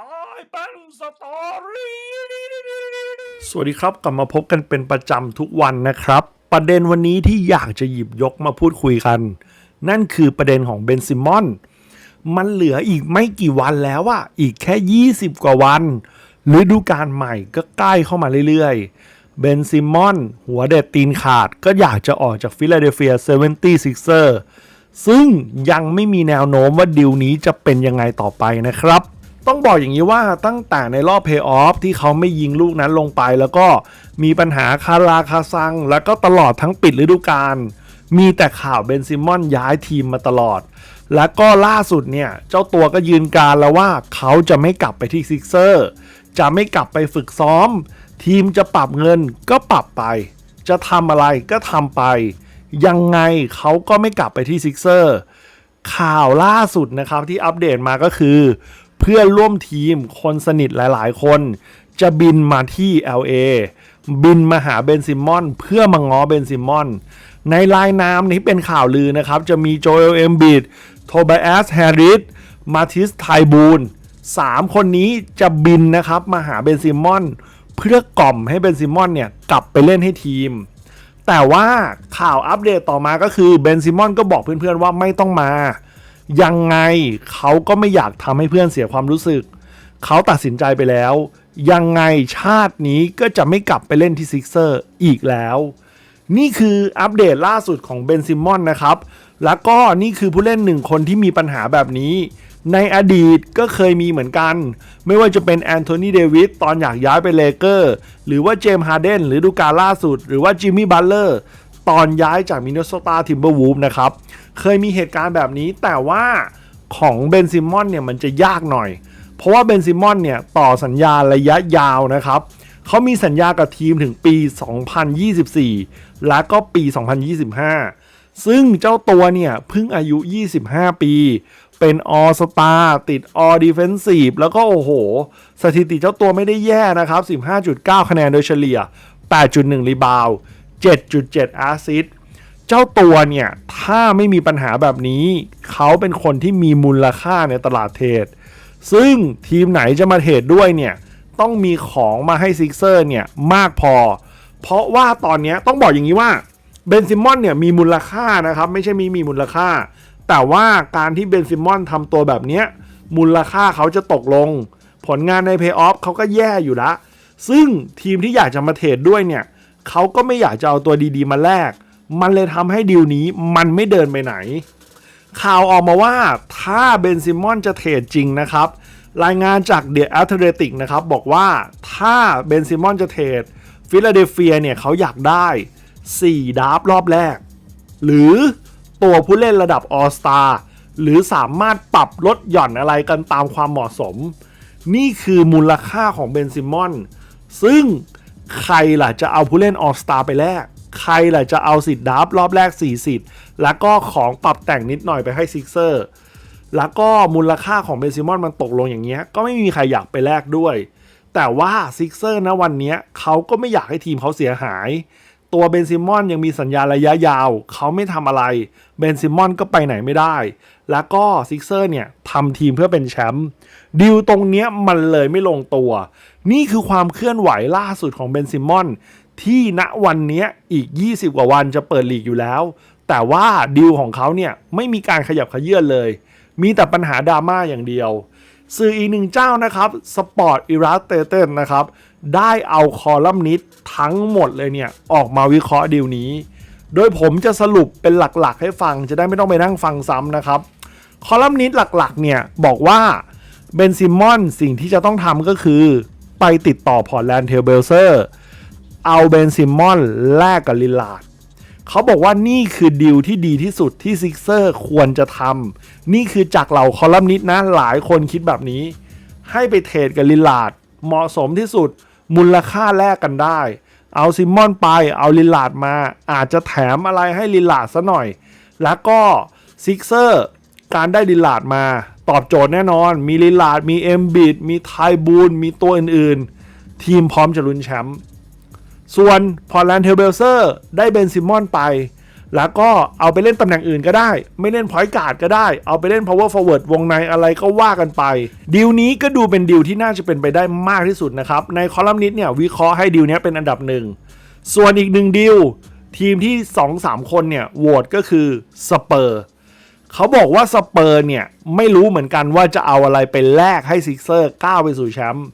ตายเป็นสตอรี่สวัสดีครับกลับมาพบกันเป็นประจำทุกวันนะครับ ประเด็นวันนี้ที่อยากจะหยิบยกมาพูดคุยกัน นั่นคือประเด็นของเบนซิมอน มันเหลืออีกไม่กี่วันแล้วอะอีกแค่ 20 กว่าวันฤดูกาลใหม่ก็ใกล้เข้ามาเรื่อยๆ เบนซิมอน หัวเด็ดตีนขาดก็อยากจะออกจากฟิลาเดลเฟีย 76er ซึ่งยังไม่มีแนวโน้มว่าดิวนี้จะเป็นยังไงต่อไปนะครับ ต้องบอกอย่างนี้ว่าตั้งแต่ในรอบเพย์ออฟที่เขาไม่ยิงลูกนั้นลงไป แล้วก็มีปัญหาคาราคาซัง แล้วก็ตลอดทั้งปิดฤดูกาลมีแต่ข่าวเบนซิมอนย้ายทีมมาตลอด แล้วก็ล่าสุดเนี่ย เจ้าตัวก็ยืนการแล้วว่าเขาจะไม่กลับไปที่ซิกเซอร์จะไม่กลับไปฝึกซ้อม ทีมจะปรับเงินก็ปรับไป จะทำอะไรก็ทำไป ยังไงเขาก็ไม่กลับไปที่ซิกเซอร์ข่าวล่าสุดนะครับที่อัปเดตมาก็คือ เพื่อนร่วมทีมคนสนิทหลาย ๆ คน จะบินมาที่ LA บินมาหาเบนซิมอน เพื่อมาง้อเบนซิมอน ในลายน้ำนี้เป็นข่าวลือนะครับ จะมีโจเอลเอมบิดโทบาสแฮร์ริสมาทิสไทบูนสามคนนี้จะบินนะครับมาหาเบนซิมอน เพื่อกล่อมให้เบนซิมอนเนี่ยกลับไปเล่นให้ทีม แต่ว่าข่าวอัปเดตต่อมาก็คือเบนซิมอนก็บอกเพื่อนๆว่าไม่ต้องมา ยังไงเขาก็ไม่อยากทำให้เพื่อนเสียความรู้สึก เขาตัดสินใจไปแล้ว ยังไงชาตินี้ก็จะไม่กลับไปเล่นที่ซิกเซอร์อีกแล้ว นี่คืออัปเดตล่าสุดของเบนซิมอนนะครับ แล้วก็นี่คือผู้เล่นหนึ่งคนที่มีปัญหาแบบนี้ ในอดีตก็เคยมีเหมือนกัน ไม่ว่าจะเป็นแอนโทนีเดวิสตอนอยากย้ายไปเลเกอร์ หรือว่าเจมส์ฮาร์เดนหรือดูการล่าสุด หรือว่าจิมมี่บัตเลอร์ตอนย้ายจากมินน s โ t ตาทิมเบอร์วูฟนะครับ เคยมีเหตุการณ์แบบนี้ แต่ว่าของเบนซิมอนเนี่ยมันจะยากหน่อย เพราะว่าเบนซิมอนเนี่ยต่อสัญญาระยะยาวนะครับเขามีสัญญากับทีมถึงปี 2024 และก็ปี 2025 ซึ่งเจ้าตัวเนี่ยเพิ่งอายุ 25 ปี เป็นออสตาติดออดีเฟนซีฟแล้วก็โอ้โห สถิติเจ้าตัวไม่ได้แย่นะครับ 15.9 คะแนนโดยเฉลี่ย 8.1 รีบาวด์7.7 แอสซิสต์ เจ้าตัวเนี่ย ถ้าไม่มีปัญหาแบบนี้ เขาเป็นคนที่มีมูลค่าในตลาดเทรดซึ่งทีมไหนจะมาเทรดด้วยเนี่ย ต้องมีของมาให้ซิกเซอร์เนี่ยมากพอ เพราะว่าตอนนี้ต้องบอกอย่างนี้ว่าเบนซิมอนเนี่ยมีมูลค่านะครับ ไม่ใช่มีมีมูลค่า แต่ว่าการที่เบนซิมอนทำตัวแบบนี้มูลค่าเขาจะตกลง ผลงานในเพย์ออฟเขาก็แย่อยู่ละ ซึ่งทีมที่อยากจะมาเทรดด้วยเนี่ยเขาก็ไม่อยากจะเอาตัวดีๆมาแลก มันเลยทำให้ดีลนี้มันไม่เดินไปไหน ข่าวออกมาว่าถ้าเบนซิมอนจะเทรดจริงนะครับ รายงานจากเดอะแอตเลติกนะครับ บอกว่าถ้าเบนซิมอนจะเทรดฟิลาเดลเฟียเนี่ยเขาอยากได้ 4 ดาร์ฟรอบแรก หรือตัวผู้เล่นระดับออสตาหรือสามารถปรับลดหย่อนอะไรกันตามความเหมาะสม นี่คือมูลค่าของเบนซิมอน ซึ่งใครล่ะจะเอาผู้เล่นออสตาไปแลก ใครล่ะจะเอาสิทธิ์ดับรอบแรก4สิทธิ์แล้วก็ของปรับแต่งนิดหน่อยไปให้ซิกเซอร์แล้วก็มูลค่าของเบนซิมอนมันตกลงอย่างเงี้ย ก็ไม่มีใครอยากไปแลกด้วย แต่ว่าซิกเซอร์นะวันนี้เขาก็ไม่อยากให้ทีมเขาเสียหาย ตัวเบนซิมอนยังมีสัญญาระยะยาว เขาไม่ทำอะไร เบนซิมอนก็ไปไหนไม่ได้ แล้วก็ซิกเซอร์เนี่ยทำทีมเพื่อเป็นแชมป์ดีลตรงเนี้ยมันเลยไม่ลงตัว นี่คือความเคลื่อนไหวล่าสุดของเบนซิมอน ที่ณวันนี้อีก 20 กว่าวันจะเปิดลีกอยู่แล้ว แต่ว่าดีลของเขาเนี่ยไม่มีการขยับขยื่นเลย มีแต่ปัญหาดราม่าอย่างเดียว สื่ออีกหนึ่งเจ้านะครับ Sport Illustrated นะครับได้เอาคอลัมนิสต์ทั้งหมดเลยเนี่ยออกมาวิเคราะห์ดีลนี้ โดยผมจะสรุปเป็นหลักๆ ให้ฟังจะได้ไม่ต้องไปนั่งฟังซ้ำนะครับ คอลัมนิสต์หลักๆเนี่ยบอกว่าเบนซิมอนสิ่งที่จะต้องทำก็คือ ไปติดต่อพอร์ตแลนด์เทลเบลเซอร์ เอาเบนซิมอนแลกกับลิลลาร์ดเขาบอกว่านี่คือดีลที่ดีที่สุดที่ซิกเซอร์ควรจะทำนี่คือจากเหล่าคอลัมนิสต์นะหลายคนคิดแบบนี้ ให้ไปเทรดกับลิลลาร์ดเหมาะสมที่สุดมูลค่าแลกกันได้ เอาซิมอนไปเอาลิลลาร์ดมา อาจจะแถมอะไรให้ลิลลาร์ดซะหน่อย แล้วก็ซิกเซอร์การได้ลิลลาร์ดมา ตอบโจทย์แน่นอน มีลิลลาร์ดมีเอ็มบิดมีไทบูนมีตัวอื่นๆ ทีมพร้อมจะลุ้นแชมป์ ส่วนพอร์แลนเทลเบลเซอร์ได้เบนซิมอนไป แล้วก็เอาไปเล่นตำแหน่งอื่นก็ได้ ไม่เล่นพอยต์การ์ดก็ได้ เอาไปเล่น power forward วงในอะไรก็ว่ากันไป ดีลนี้ก็ดูเป็นดีลที่น่าจะเป็นไปได้มากที่สุดนะครับ ในคอลัมนิสต์เนี่ยวิเคราะห์ให้ดีลนี้เป็นอันดับหนึ่ง ส่วนอีกหนึ่งดีลทีมที่ 2-3 คนเนี่ยโหวตก็คือสเปอร์เขาบอกว่าสเปอร์เนี่ย ไม่รู้เหมือนกันว่าจะเอาอะไรไปแลกให้ซิกเซอร์ก้าวไปสู่แชมป์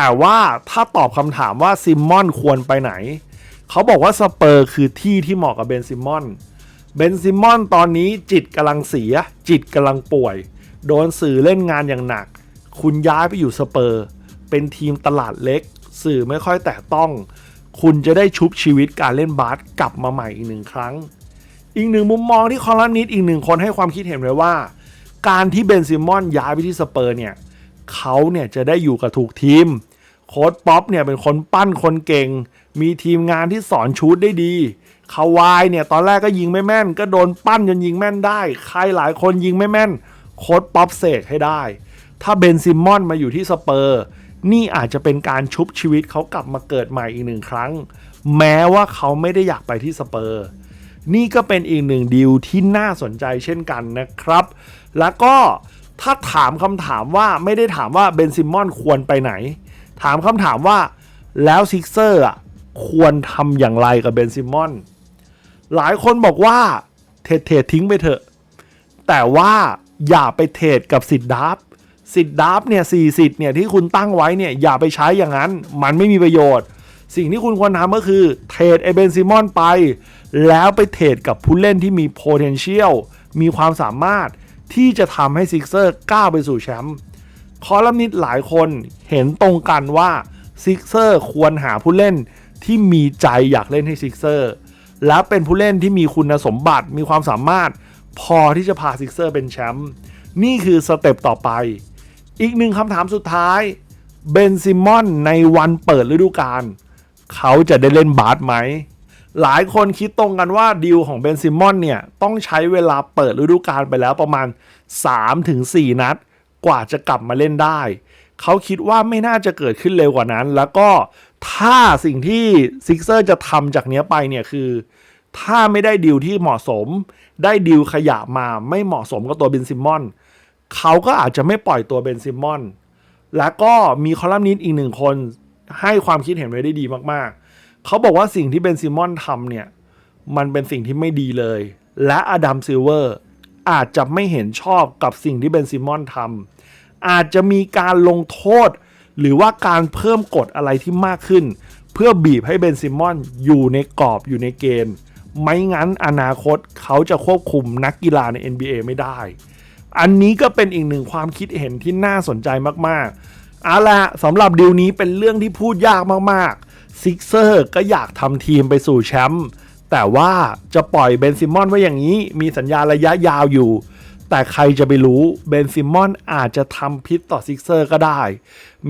แต่ว่าถ้าตอบคำถามว่าซิมมอนควรไปไหน เขาบอกว่าสเปอร์คือที่ที่เหมาะกับเบนซิมอน เบนซิมอนตอนนี้จิตกำลังเสีย จิตกำลังป่วย โดนสื่อเล่นงานอย่างหนัก คุณย้ายไปอยู่สเปอร์ เป็นทีมตลาดเล็ก สื่อไม่ค่อยแตะต้อง คุณจะได้ชุบชีวิตการเล่นบาสกลับมาใหม่อีกหนึ่งครั้ง อีกหนึ่งมุมมองที่คอลัมนิสต์อีกหนึ่งคนให้ความคิดเห็นไว้ว่า การที่เบนซิมอนย้ายไปที่สเปอร์เนี่ยเขาเนี่ยจะได้อยู่กับถูกทีม โค้ดป๊อปเนี่ยเป็นคนปั้นคนเก่ง มีทีมงานที่สอนชูดได้ดีคาวายเนี่ยตอนแรกก็ยิงไม่แม่น ก็โดนปั้นจนยิงแม่นได้ ใครหลายคนยิงไม่แม่น โค้ดป๊อปเสกให้ได้ ถ้าเบนซิมอนมาอยู่ที่สเปอร์ นี่อาจจะเป็นการชุบชีวิตเขากลับมาเกิดใหม่อีกหนึ่งครั้ง แม้ว่าเขาไม่ได้อยากไปที่สเปอร์ นี่ก็เป็นอีกหนึ่งดีลที่น่าสนใจเช่นกันนะครับ แล้วก็ถ้าถามคำถามว่าไม่ได้ถามว่าเบนซิมอนควรไปไหน ถามคำถามว่าแล้วซิกเซอร์อะควรทำอย่างไรกับเบนซิมอน หลายคนบอกว่าเทรดเทรดทิ้งไปเถอะ แต่ว่าอย่าไปเทรดกับสิทธิ์ดับสิทธิ์ดับเนี่ยสี่สิทธิ์เนี่ยที่คุณตั้งไว้เนี่ยอย่าไปใช้อย่างนั้น มันไม่มีประโยชน์ สิ่งที่คุณควรทำก็คือเทรดเอเบนซิมอนไป แล้วไปเทรดกับผู้เล่นที่มี potential มีความสามารถที่จะทำให้ซิกเซอร์ก้าวไปสู่แชมป์ คอลัมนิสต์หลายคนเห็นตรงกันว่าซิกเซอร์ควรหาผู้เล่นที่มีใจอยากเล่นให้ซิกเซอร์และเป็นผู้เล่นที่มีคุณสมบัติมีความสามารถพอที่จะพาซิกเซอร์เป็นแชมป์นี่คือสเต็ปต่อไป อีกหนึ่งคำถามสุดท้ายเบนซิมอนในวันเปิดฤดูกาลเขาจะได้เล่นบาสไหม หลายคนคิดตรงกันว่าดีลของเบนซิมอนเนี่ย ต้องใช้เวลาเปิดฤดูกาลไปแล้วประมาณ 3-4 นัด กว่าจะกลับมาเล่นได้ เขาคิดว่าไม่น่าจะเกิดขึ้นเร็วกว่านั้น แล้วก็ถ้าสิ่งที่ซิกเซอร์จะทำจากเนี้ยไปเนี่ยคือ ถ้าไม่ได้ดีลที่เหมาะสม ได้ดีลขยะมาไม่เหมาะสมกับตัวเบนซิมอนเขาก็อาจจะไม่ปล่อยตัวเบนซิมอนแล้วก็มีคอลัมนิสต์อีกหนึ่งคนให้ความคิดเห็นไว้ได้ดีมากๆ เขาบอกว่าสิ่งที่เบนซิมอนทำเนี่ย มันเป็นสิ่งที่ไม่ดีเลย และอดัมซิลเวอร์ อาจจะไม่เห็นชอบกับสิ่งที่เบนซิมอนทำอาจจะมีการลงโทษ หรือว่าการเพิ่มกฎอะไรที่มากขึ้น เพื่อบีบให้เบนซิมอนอยู่ในกรอบอยู่ในเกณฑ์ ไม่งั้นอนาคตเขาจะควบคุมนักกีฬาใน NBA ไม่ได้ อันนี้ก็เป็นอีกหนึ่งความคิดเห็นที่น่าสนใจมากๆเอาละสำหรับดีลนี้เป็นเรื่องที่พูดยากมากๆซิกเซอร์ก็อยากทำทีมไปสู่แชมป์ แต่ว่าจะปล่อยเบนซิมอนไว้อย่างนี้ มีสัญญาระยะยาวอยู่ แต่ใครจะไปรู้เบนซิมอนอาจจะทำพิษต่อซิกเซอร์ก็ได้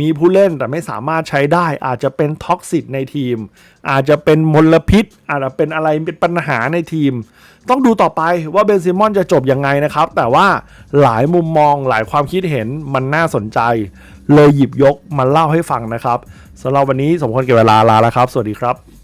มีผู้เล่นแต่ไม่สามารถใช้ได้ อาจจะเป็นท็อกซิตในทีม อาจจะเป็นมลพิษ อาจจะเป็นอะไรเป็นปัญหาในทีม ต้องดูต่อไปว่าเบนซิมอนจะจบยังไงนะครับ แต่ว่าหลายมุมมองหลายความคิดเห็นมันน่าสนใจ เลยหยิบยกมาเล่าให้ฟังนะครับสำหรับวันนี้สมควรเก็บเวลาลาแล้วครับ สวัสดีครับ